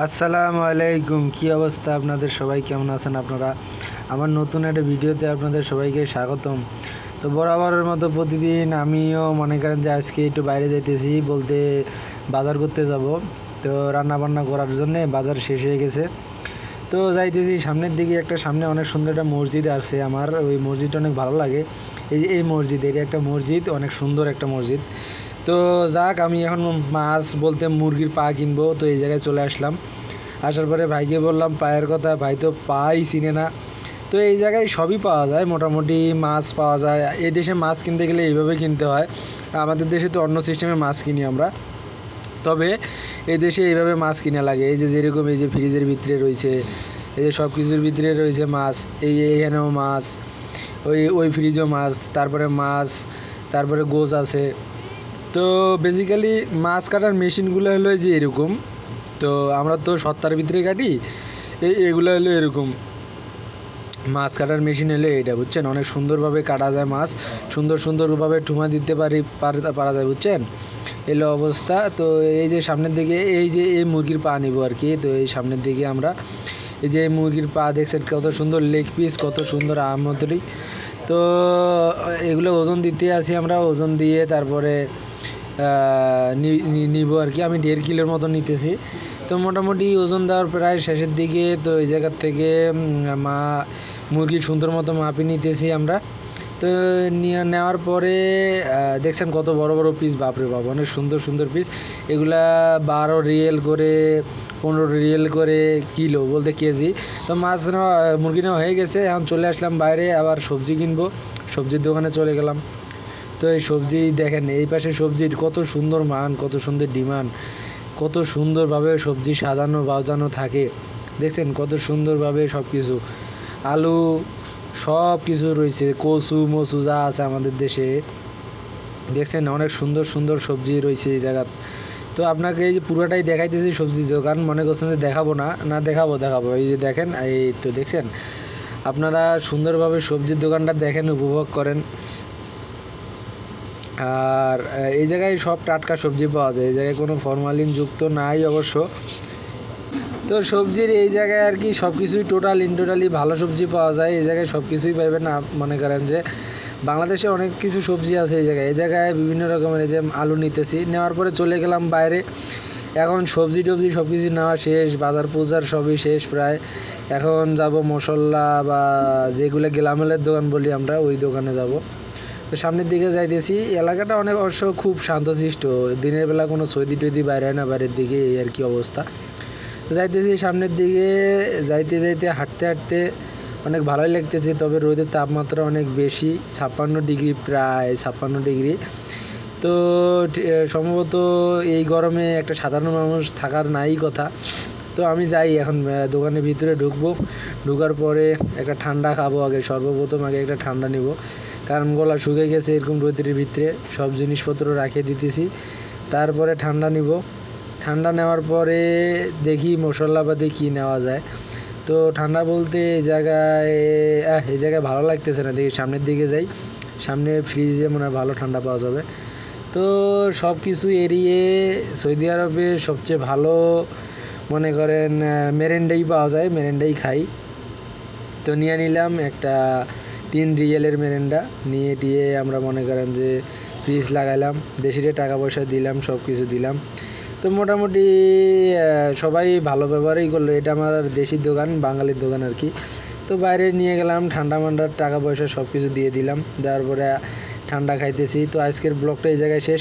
আসসালামু আলাইকুম, কী অবস্থা আপনাদের? সবাই কেমন আছেন আপনারা? আমার নতুন একটা ভিডিওতে আপনাদের সবাইকে স্বাগতম। তো বরাবরের মতো প্রতিদিন আমিও মনে করেন যে আজকে একটু বাইরে যাইতেছি, বলতে বাজার করতে যাব। তো রান্না বান্না করার জন্যে বাজার শেষ হয়ে গেছে। তো যাইতেছি, সামনের দিকে একটা সামনে অনেক সুন্দর একটা মসজিদ আছে আমার। ওই মসজিদটা অনেক ভালো লাগে। এই যে এই মসজিদ, এটা একটা মসজিদ, অনেক সুন্দর একটা মসজিদ। তো যাক, আমি এখন মাছ বলতে মুরগির পা কিনবো, তো এই জায়গায় চলে আসলাম। আসার পরে ভাইকে বললাম, পায়ের কথা, ভাই তো পাই চিনে না। তো এই জায়গায় সবই পাওয়া যায়, মোটামুটি মাছ পাওয়া যায়। এই দেশে মাছ কিনতে গেলে এইভাবে কিনতে হয়। আমাদের দেশে তো অন্য সিস্টেমে মাছ কিনি আমরা। তবে এই দেশে এইভাবে মাছ কিনা লাগে। এই যে যেরকম এই যে ফ্রিজের ভিতরে রয়েছে, এই যে সব কিছুর ভিতরে রয়েছে মাছ, এই এখানেও মাছ, ওই ওই ফ্রিজও মাছ, তারপরে মাছ, তারপরে গোছ আছে। তো বেসিক্যালি মাছ কাটার মেশিনগুলো হলো যে এরকম। তো আমরা তো সত্তার ভিতরে কাটি, এই এগুলো হলো এরকম। মাছ কাটার মেশিন হলো এটা বুঝছেন? অনেক সুন্দরভাবে কাটা যায় মাছ, সুন্দর সুন্দরভাবে ঠুমা দিতে পারি, পারা যায়, বুঝছেন? এলো অবস্থা। তো এই যে সামনের দিকে, এই যে এই মুরগির পা নিব আর কি। তো এই সামনের দিকে আমরা, এই যে মুরগির পা দেখছেন কত সুন্দর লেগ পিস কত সুন্দর আমতলি তো এগুলো ওজন দিতে আসি আমরা, ওজন দিয়ে তারপরে নিব আর কি। আমি দেড় কিলোর মতো নিতেছি। তো মোটামুটি ওজন দেওয়ার প্রায় শেষের দিকে তো এই জায়গার থেকে মা মুরগি সুন্দর মতো মাপি নিতেছি আমরা। তো নিয়ে নেওয়ার পরে দেখছেন কত বড় বড় পিস বাপরে বাপ, অনেক সুন্দর সুন্দর পিস এগুলা বারো রিয়েল করে, পনেরো রিয়েল করে কিলো বলতে কেজি। তো মাছ নেওয়া, মুরগি নেওয়া হয়ে গেছে। এখন চলে আসলাম বাইরে, আবার সবজি কিনবো। সবজির দোকানে চলে গেলাম। তো এই সবজি দেখেন, এই পাশে সবজির কত সুন্দর মান, কত সুন্দর ডিমান্ড, কত সুন্দরভাবে সবজি সাজানো, বাজানো থাকে। দেখছেন, কত সুন্দরভাবে সব কিছু আলু সব কিছু রয়েছে, কচু, মচু যা আছে আমাদের দেশে। দেখছেন, অনেক সুন্দর সুন্দর সবজি রয়েছে এই জায়গা তো আপনাকে এই যে পুরোটাই দেখাইতেছি সবজির দোকান মনে করছেন যে দেখাবো না না দেখাবো দেখাবো। এই যে দেখেন, এই তো দেখছেন, আপনারা সুন্দরভাবে সবজির দোকানটা দেখেন, উপভোগ করেন। আর এই জায়গায় সব টাটকা সবজি পাওয়া যায়। এই জায়গায় কোনো ফরমালিন যুক্ত নাই অবশ্য। তো সবজির এই জায়গায় আর কি সব কিছুই টোটাল ইন টোটালি ভালো সবজি পাওয়া যায়। এই জায়গায় সব কিছুই পাইবেন না মনে করেন যে, বাংলাদেশে অনেক কিছু সবজি আছে এই জায়গায়। এই জায়গায় বিভিন্ন রকমের যে আলু নিতেছি। নেওয়ার পরে চলে গেলাম বাইরে। এখন সবজি টবজি সব কিছু নেওয়া শেষ। বাজার পূজার সবই শেষ প্রায়। এখন যাব মশলা বা যেগুলো গেলামেলের দোকান বলি আমরা, ওই দোকানে যাব। তো সামনের দিকে যাইতেছি। এলাকাটা অনেক অবশ্য খুব শান্তশিষ্ট। দিনের বেলা কোনো সৈদি টৈদি বাইরে না, বাইরের দিকে এই আর কি অবস্থা। যাইতেছি সামনের দিকে, যাইতে যাইতে হাঁটতে হাঁটতে অনেক ভালোই লাগতেছে, তবে রোদের তাপমাত্রা অনেক বেশি, ছাপ্পান্ন ডিগ্রি প্রায়, ছাপ্পান্ন ডিগ্রি। তো সম্ভবত এই গরমে একটা সাধারণ মানুষ থাকার নাই কথা। তো আমি যাই এখন দোকানের ভিতরে ঢুকবো। ঢুকার পরে একটা ঠান্ডা খাব আগে, সর্বপ্রথম আগে একটা ঠান্ডা নিব। কারণ গলা শুকিয়ে গেছে এরকম রোদের ভিতরে, সব জিনিসপত্র রাখিয়ে দিতেছি। তারপরে ঠান্ডা নিব। ঠান্ডা নেওয়ার পরে দেখি মশলাপাতি কী নেওয়া যায়। তো ঠান্ডা বলতে এই জায়গায় এই জায়গায় ভালো লাগতেছে না। দেখি সামনের দিকে যাই। সামনে ফ্রিজে মনে হয় ভালো ঠান্ডা পাওয়া যাবে। তো সব কিছু এড়িয়ে সৌদি আরবে সবচেয়ে ভালো মনে করেন মেরেন্ডাই পাওয়া যায়। মেরেন্ডাই খাই। তো নিয়ে নিলাম একটা তিন রিয়েলের মেরেন্ডা নিয়ে টিয়ে আমরা মনে করেন যে ফিস লাগাইলাম দেশিরে টাকা পয়সা দিলাম সব কিছু দিলাম। তো মোটামুটি সবাই ভালো ব্যবহারই করল। এটা আমার দেশি দোকান, বাঙালির দোকান আর কি। তো বাইরে নিয়ে গেলাম, ঠান্ডা মান্ডার টাকা পয়সা সব কিছু দিয়ে দিলাম। দেওয়ার পরে ঠান্ডা খাইতেছি। তো আজকের ব্লগটা এই জায়গায় শেষ।